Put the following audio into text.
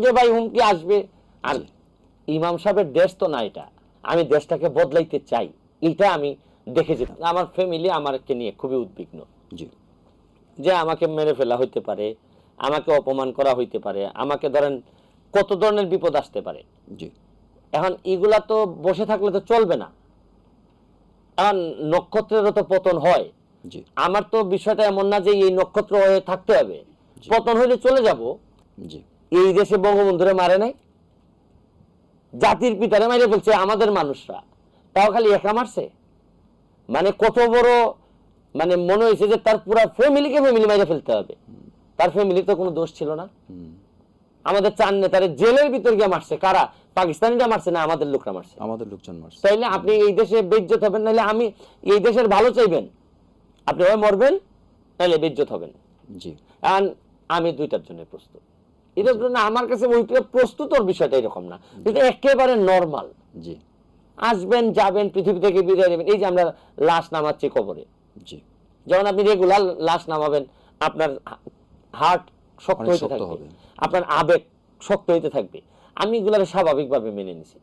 যে ভাই হুমকি আসবে। আর ইমাম সাহেবের দেশ তো না এটা। আমি দেশটাকে বদলাইতে চাই। এটা আমি দেখে আমার ফ্যামিলি আমাকে নিয়ে খুবই উদ্বিগ্ন। জি। যে আমাকে মেরে ফেলা হইতে পারে আমাকে অপমান করা হইতে পারে আমাকে ধরেন কত ধরনের বিপদ আসতে পারে। জি। এখন এগুলা তো বসে থাকলে তো চলবে না। এখন নক্ষত্রেরও তো পতন হয়। জি। আমার তো বিষয়টা এমন না যে এই নক্ষত্র হয়ে থাকতে হবে। পতন হইলে চলে যাব। জি। এই দেশে বঙ্গবন্ধুরে মারে নাই? জাতির পিতারে মারে ফেলছে আমাদের মানুষরা। তাও খালি একা মারছে? মানে কত বড় মানে মনে হয়েছে যে তার পুরো ফ্যামিলিকে ফ্যামিলি মাইরে ফেলতে হবে। তার ফ্যামিলির তো কোনো দোষ ছিল না। আমাদের চার নেতারে জেলের ভিতর গিয়ে মারছে। কারা? পাকিস্তানিরা মারছে না আমাদের লোকরা মারছে? আমাদের লোকজন মারছে। তাইলে আপনি এই দেশে বেজ্জত হবেন নাহলে আমি এই দেশের ভালো চাইবেন। আপনি হয় মরবেন নাহলে বেজ্জত হবেন। জি। আর আমি দুইটার জন্য প্রস্তুত। এটার জন্য আমার কাছে ওইটা প্রস্তুতর বিষয়টা এরকম না। এটা একেবারে নর্মাল জি। আসবেন যাবেন পৃথিবী থেকে বিদায় নেবেন। এই যে আমরা লাশ নামাচ্ছি কবরে। জি। যখন আপনি রেগুলার লাশ নামাবেন আপনার হার্ট শক্ত হতে হইতে থাকবে। আপনার আবেগ শক্ত হইতে থাকবে। আমি এগুলার স্বাভাবিকভাবে মেনে নিছি।